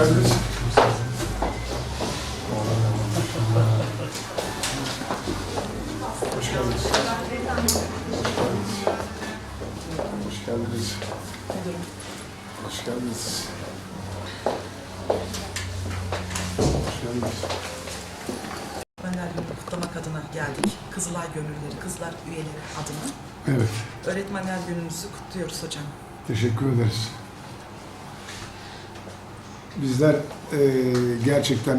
geldiniz. Hoş geldiniz. Hoş geldiniz. Hoş geldiniz. Hoş geldiniz. Öğretmenler Günü kutlamak adına geldik. Kızılay Gönülleri, Kızlar üyeleri adına. Evet, Öğretmenler Gününüzü kutluyoruz hocam. teşekkür ederiz. Bizler eee, gerçekten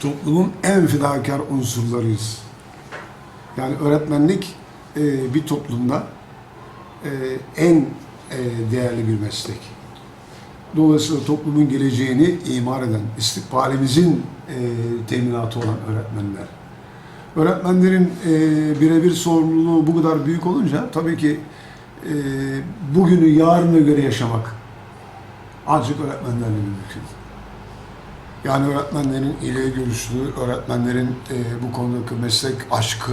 toplumun en fedakar unsurlarıyız. Yani öğretmenlik eee, bir toplumda eee, en eee, değerli bir meslek. Dolayısıyla toplumun geleceğini imar eden, istikbalimizin eee, teminatı olan öğretmenler. Öğretmenlerin eee, birebir sorumluluğu bu kadar büyük olunca tabii ki eee, bugünü yarına göre yaşamak ancak öğretmenlerle mümkün. Yani öğretmenlerin ileri görüşlü, öğretmenlerin eee, bu konudaki meslek aşkı,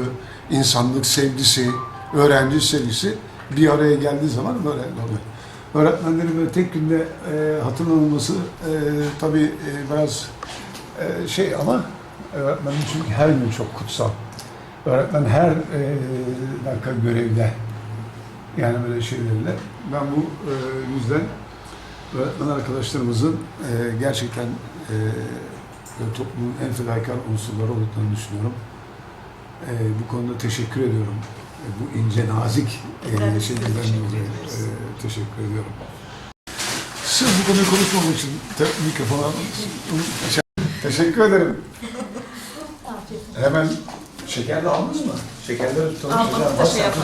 insanlık sevgisi, öğrenci sevgisi bir araya geldiği zaman böyle oluyor. Öğretmenlerin böyle tek günde eee hatırlanılması eee tabii eee, biraz eee, şey ama öğretmenin çünkü her gün çok kutsal. Öğretmen her eee dakika görevde. Yani böyle şeylerle. Ben bu eee, yüzden öğretmen arkadaşlarımızın eee, gerçekten böyle toplumun en fedakar unsurları olduklarını düşünüyorum. Eee, bu konuda teşekkür ediyorum. E, bu ince nazik size şeylerden dolayı eee, teşekkür ediyorum. Sırf bu konuyu konuşmamak için te- mikrofonu. Teşekkür ederim. Hemen şeker de aldınız mı? Şekerleri tutalım. Da şey yaparız.